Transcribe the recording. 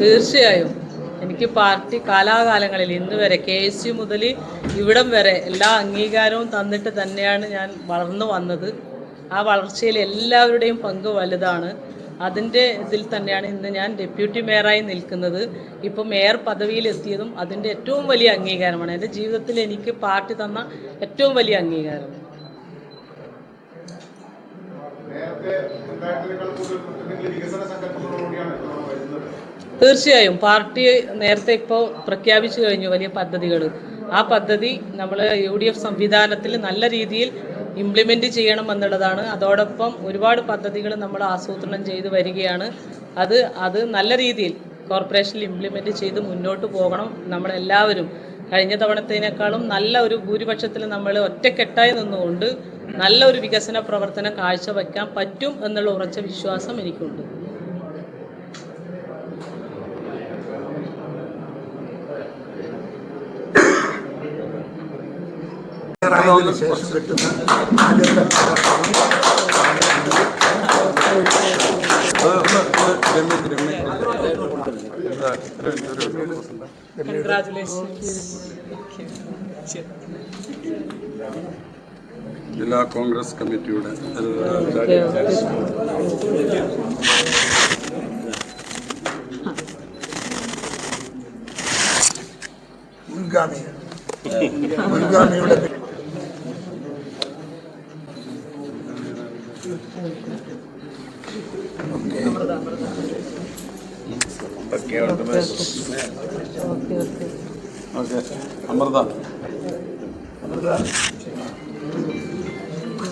തീർച്ചയായും. എനിക്ക് പാർട്ടി കാലാകാലങ്ങളിൽ ഇന്ന് വരെ കെ എസ് യു മുതൽ ഇവിടം വരെ എല്ലാ അംഗീകാരവും തന്നിട്ട് തന്നെയാണ് ഞാൻ വളർന്നു വന്നത്. ആ വളർച്ചയിൽ എല്ലാവരുടെയും പങ്ക് വലുതാണ്. അതിന്റെ ഇതിൽ തന്നെയാണ് ഇന്ന് ഞാൻ ഡെപ്യൂട്ടി മേയറായി നിൽക്കുന്നത്. ഇപ്പോൾ മേയർ പദവിയിലെത്തിയതും അതിന്റെ ഏറ്റവും വലിയ അംഗീകാരമാണ്. എന്റെ ജീവിതത്തിൽ എനിക്ക് പാർട്ടി തന്ന ഏറ്റവും വലിയ അംഗീകാരം നേരത്തെ ഉണ്ടായിരുന്നതിനേക്കാൾ കൂടുതൽ എന്തെങ്കിലും വികസന സങ്കല്പങ്ങളോടുകൂടിയാണ് ഇപ്പോൾ നമ്മൾ വരുന്നത് തീർച്ചയായും. പാർട്ടി നേരത്തെ ഇപ്പോൾ പ്രഖ്യാപിച്ചു കഴിഞ്ഞു വലിയ പദ്ധതികൾ. ആ പദ്ധതി നമ്മൾ യു ഡി എഫ് സംവിധാനത്തിൽ നല്ല രീതിയിൽ ഇംപ്ലിമെന്റ് ചെയ്യണം എന്നുള്ളതാണ്. അതോടൊപ്പം ഒരുപാട് പദ്ധതികൾ നമ്മൾ ആസൂത്രണം ചെയ്ത് വരികയാണ്. അത് അത് നല്ല രീതിയിൽ കോർപ്പറേഷനിൽ ഇംപ്ലിമെന്റ് ചെയ്ത് മുന്നോട്ട് പോകണം നമ്മളെല്ലാവരും. കഴിഞ്ഞ തവണത്തേനേക്കാളും നല്ല ഒരു ഭൂരിപക്ഷത്തിൽ നമ്മൾ ഒറ്റക്കെട്ടായി നിന്നുകൊണ്ട് നല്ല ഒരു വികസന പ്രവർത്തനം കാഴ്ചവെക്കാൻ പറ്റും എന്നുള്ള ഉറച്ച വിശ്വാസം എനിക്കുണ്ട്. ശേഷം കിട്ടുന്ന ആദ്യത്തെ ജില്ലാ കോൺഗ്രസ് കമ്മിറ്റിയുടെ മുൻഗാമി. മുൻഗാമിയുടെ ഓക്കെ അമൃത.